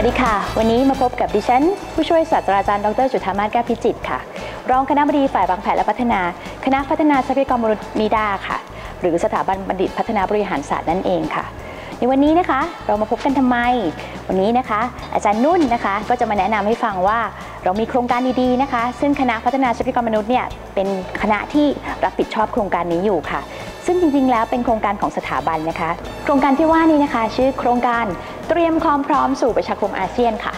วัสดีค่ะ วันนี้มาพบกับดิฉัน ผู้ช่วยศาสตราจารย์ดรจุธามาศแก้วพิจิตค่ะ รองคณะบดีฝ่ายวางแผนและพัฒนา คณะพัฒนาทรัพยากรมนุษย์นิดาค่ะ หรือสถาบันบัณฑิตพัฒนาบริหารศาสตร์นั่นเองค่ะ ในวันนี้นะคะเรามาพบกันทำไม วันนี้นะคะ อาจารย์นุ่นนะคะก็จะมาแนะนำให้ฟังว่าเรามีโครงการดีๆนะคะ ซึ่งคณะพัฒนาทรัพยากรมนุษย์เนี่ยเป็นคณะที่รับผิดชอบโครงการนี้อยู่ค่ะ ซึ่งจริงๆ แล้วเป็นโครงการของสถาบันนะคะ โครงการที่ว่านี้นะคะ ชื่อโครงการ เตรียมความพร้อมสู่ประชาคมอาเซียนค่ะ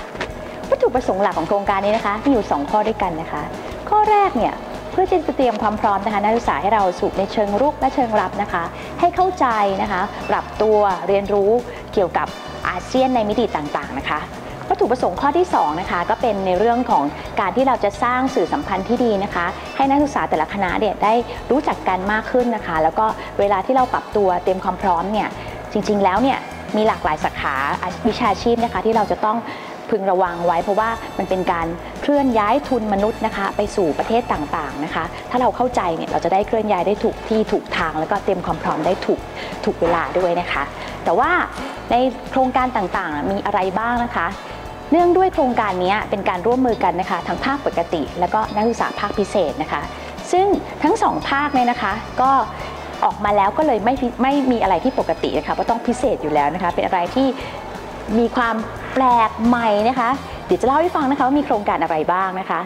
วัตถุประสงค์หลักของโครงการนี้นะคะมีอยู่ 2 ข้อด้วยกันนะคะ ข้อแรกเนี่ยเพื่อที่จะเตรียมความพร้อมนะคะนักศึกษาให้เราสู่ในเชิงรุกและเชิงรับนะคะ ให้เข้าใจนะคะ ปรับตัวเรียนรู้เกี่ยวกับอาเซียนในมิติต่างๆนะคะวัตถุประสงค์ข้อที่2นะคะก็เป็นในเรื่องของการที่เราจะสร้างสื่อสัมพันธ์ที่ดีนะคะ ให้นักศึกษาแต่ละคณะเนี่ยได้รู้จักกันมากขึ้นนะคะ แล้วก็เวลาที่เราปรับตัวเตรียมความพร้อมเนี่ยจริง ๆ แล้วเนี่ย มีหลากหลายสาขาวิชาชีพนะคะที่เราจะต้องพึงระวังไว้ เพราะว่ามันเป็นการเคลื่อนย้ายทุนมนุษย์นะคะ ไปสู่ประเทศต่างๆนะคะ ถ้าเราเข้าใจเนี่ยเราจะได้เคลื่อนย้ายได้ถูกที่ถูกทาง แล้วก็เตรียมความพร้อมได้ถูกถูกเวลาด้วยนะคะ แต่ว่าในโครงการต่างๆ มีอะไรบ้างนะคะ เนื่องด้วยโครงการนี้เป็นการร่วมมือกันนะคะทั้งภาคปกติ และก็นักศึกษาภาคพิเศษนะคะ ซึ่งทั้งสองภาคเนี่ยนะคะก็ ออกมาแล้วก็เลยไม่ไม่มีอะไรที่ปกตินะคะเพราะต้องพิเศษอยู่แล้วนะคะ เป็นอะไรที่มีความแปลกใหม่นะคะ เดี๋ยวจะเล่าให้ฟังนะคะว่ามีโครงการอะไรบ้างนะคะ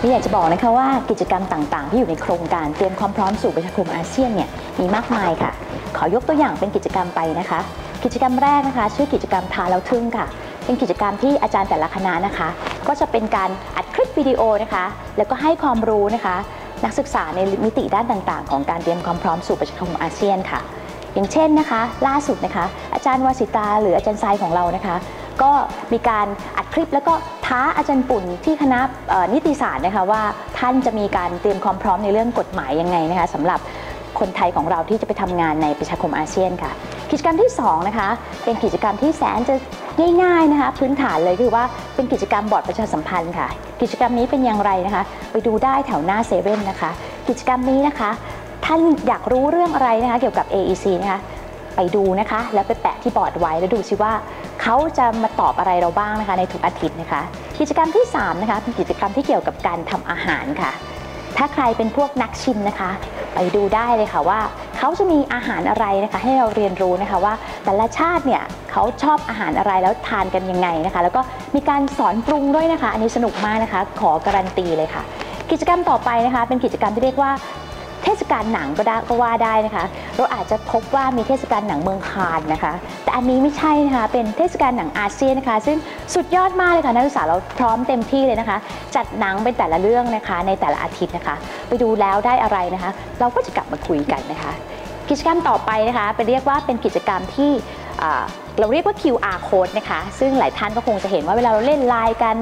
นี่อยากจะบอกนะคะว่ากิจกรรมต่างๆ ที่อยู่ในโครงการเตรียมความพร้อมสู่ประชาคมอาเซียนเนี่ยมีมากมายค่ะ ขอยกตัวอย่างเป็นกิจกรรมไปนะคะ กิจกรรมแรกนะคะ ชื่อกิจกรรมทาแล้วทึ่งค่ะ เป็นกิจกรรมที่อาจารย์แต่ละคณะนะคะ ก็จะเป็นการอัดคลิปวิดีโอนะคะ แล้วก็ให้ความรู้นะคะ นักศึกษาในมิติด้านต่างๆ ของการเตรียมความพร้อมสู่ประชาคมอาเซียนค่ะ อย่างเช่นนะคะ ล่าสุดนะคะ อาจารย์วสิตาหรืออาจารย์ทรายของเรานะคะ ก็มีการอัดคลิปแล้วก็ท้าอาจารย์ปุ่นที่คณะนิติศาสตร์นะคะว่าท่านจะมีการเตรียมความพร้อมในเรื่องกฎหมายยังไงนะคะสำหรับคนไทยของเราที่จะไปทำงานในประชาคมอาเซียนค่ะ กิจกรรมที่2นะคะเป็นกิจกรรมที่แสนจะ ง่ายๆนะคะพื้นฐานเลยคือว่าเป็นกิจกรรมบอร์ดประชาสัมพันธ์ค่ะ กิจกรรมนี้เป็นอย่างไรนะคะ ไปดูได้แถวหน้าเซเว่นนะคะ กิจกรรมนี้นะคะ ท่านอยากรู้เรื่องอะไรนะคะเกี่ยวกับ AEC นะคะไปดูนะคะ แล้วไปแปะที่บอร์ดไว้แล้วดูซิว่าเขาจะมาตอบอะไรเราบ้างนะคะในทุกอาทิตย์นะคะ กิจกรรมที่3นะคะเป็นกิจกรรมที่เกี่ยวกับการทำอาหารค่ะ ถ้าใครเป็นพวกนักชิมนะคะ ไปดูได้เลยค่ะว่าเขาจะมีอาหารอะไรนะคะ ให้เราเรียนรู้นะคะว่าแต่ละชาติเนี่ยเขาชอบอาหารอะไรแล้วทานกันยังไงนะคะ แล้วก็มีการสอนปรุงด้วยนะคะ อันนี้สนุกมากนะคะ ขอการันตีเลยค่ะ กิจกรรมต่อไปนะคะ เป็นกิจกรรมที่เรียกว่า เทศกาลหนังก็ได้ก็ว่าได้นะคะ เราอาจจะพบว่ามีเทศกาลหนังเมืองคานนะคะ แต่อันนี้ไม่ใช่นะคะ เป็นเทศกาลหนังอาเซียนนะคะ ซึ่งสุดยอดมากเลยค่ะนักศึกษาเราพร้อมเต็มที่เลยนะคะ จัดหนังเป็นแต่ละเรื่องนะคะในแต่ละอาทิตย์นะคะ ไปดูแล้วได้อะไรนะคะ เราก็จะกลับมาคุยกันนะคะ กิจกรรมต่อไปนะคะเป็นเรียกว่าเป็นกิจกรรมที่เราเรียกว่า QR code นะคะ ซึ่งหลายท่านก็คงจะเห็นว่าเวลาเราเล่นไลน์กัน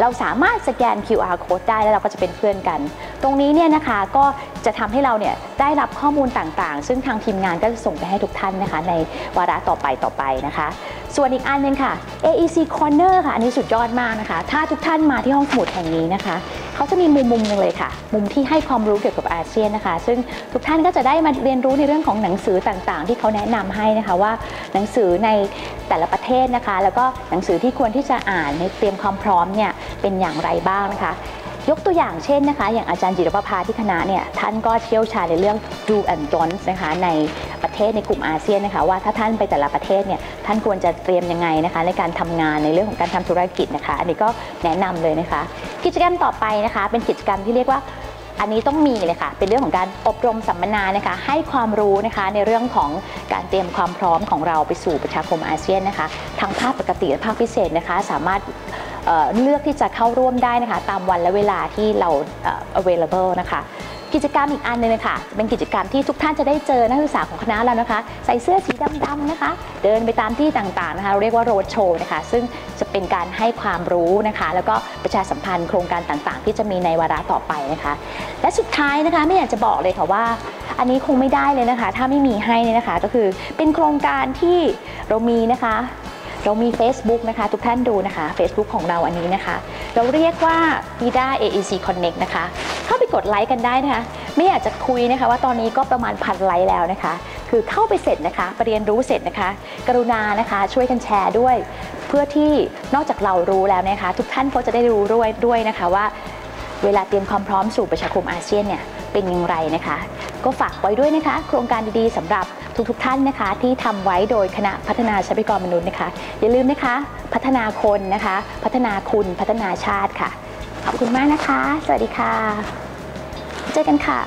เราสามารถสแกน QR code ได้แล้วเราก็จะเป็นเพื่อนกัน ตรงนี้เนี่ยนะคะก็จะทำให้เราเนี่ยได้รับข้อมูลต่างๆ ซึ่งทางทีมงานก็จะส่งไปให้ทุกท่านนะคะ ในวาระต่อไปต่อไปนะคะ ส่วนอีกอันนึงค่ะ AEC Corner ค่ะ อันนี้สุดยอดมากนะคะ ถ้าทุกท่านมาที่ห้องสมุดแห่งนี้นะคะ เขาจะมีมุมมุมนึงเลยค่ะ มุมที่ให้ความรู้เกี่ยวกับอาเซียนนะคะ ซึ่งทุกท่านก็จะได้มาเรียนรู้ในเรื่องของหนังสือต่างๆ ที่เขาแนะนำให้นะคะว่าหนังสือในแต่ละประเทศนะคะ แล้วก็หนังสือที่ควรที่จะอ่านในเตรียมความพร้อมเนี่ยเป็นอย่างไรบ้างนะคะ ยกตัวอย่างเช่นนะคะ อย่างอาจารย์จิรประภาที่คณะเนี่ยท่านก็เชี่ยวชาญในเรื่อง do and don'ts นะคะในประเทศในกลุ่มอาเซียนนะคะว่าถ้าท่านไปแต่ละประเทศเนี่ยท่านควรจะเตรียมยังไงนะคะในการทำงานในเรื่องของการทำธุรกิจนะคะ อันนี้ก็แนะนำเลยนะคะ กิจกรรมต่อไปนะคะ เป็นกิจกรรมที่เรียกว่าอันนี้ต้องมีเลยค่ะ เป็นเรื่องของการอบรมสัมมนานะคะ ให้ความรู้นะคะในเรื่องของการเตรียมความพร้อมของเราไปสู่ประชาคมอาเซียนนะคะ ทั้งภาคปกติและภาคพิเศษนะคะ สามารถ เลือกที่จะเข้าร่วมได้นะคะ ตามวันและเวลาที่เรา available นะคะกิจกรรมอีกอันนึงนะคะเป็นกิจกรรมที่ทุกท่านจะได้เจอนักศึกษาของคณะเรานะคะ ใส่เสื้อสีดำๆนะคะ เดินไปตามที่ต่างๆนะคะเราเรียกว่าโรดโชว์นะคะ ซึ่งจะเป็นการให้ความรู้นะคะ แล้วก็ประชาสัมพันธ์โครงการต่างๆ ที่จะมีในวาระต่อไปนะคะ และสุดท้ายนะคะไม่อยากจะบอกเลยค่ะว่า อันนี้คงไม่ได้เลยนะคะ ถ้าไม่มีให้เนี่ยนะคะ ก็คือเป็นโครงการที่เรามีนะคะ เรามี Facebook นะคะ ทุกท่านดูนะคะ Facebook ของเราอันนี้นะคะ เราเรียกว่า IDA AEC Connect นะคะ เข้าไปกดไลค์กันได้นะคะ ไม่อยากจะคุยนะคะว่าตอนนี้ก็ประมาณพันไลค์แล้วนะคะ คือเข้าไปเสร็จนะคะไปเรียนรู้เสร็จนะคะ กรุณานะคะช่วยกันแชร์ด้วย เพื่อที่นอกจากเรารู้แล้วนะคะ ทุกท่านเขาจะได้รู้ด้วยด้วยนะคะว่า เวลาเตรียมความพร้อมสู่ประชาคมอาเซียนเนี่ยเป็นอย่างไรนะคะ ก็ฝากไว้ด้วยนะคะ โครงการดีๆสำหรับ ทุกๆท่านนะคะ ที่ทำไว้โดยคณะพัฒนาทรัพยากรมนุษย์นะคะ อย่าลืมนะคะ พัฒนาคนนะคะ พัฒนาคุณพัฒนาชาติค่ะ ขอบคุณมากนะคะ สวัสดีค่ะ เจอกันค่ะ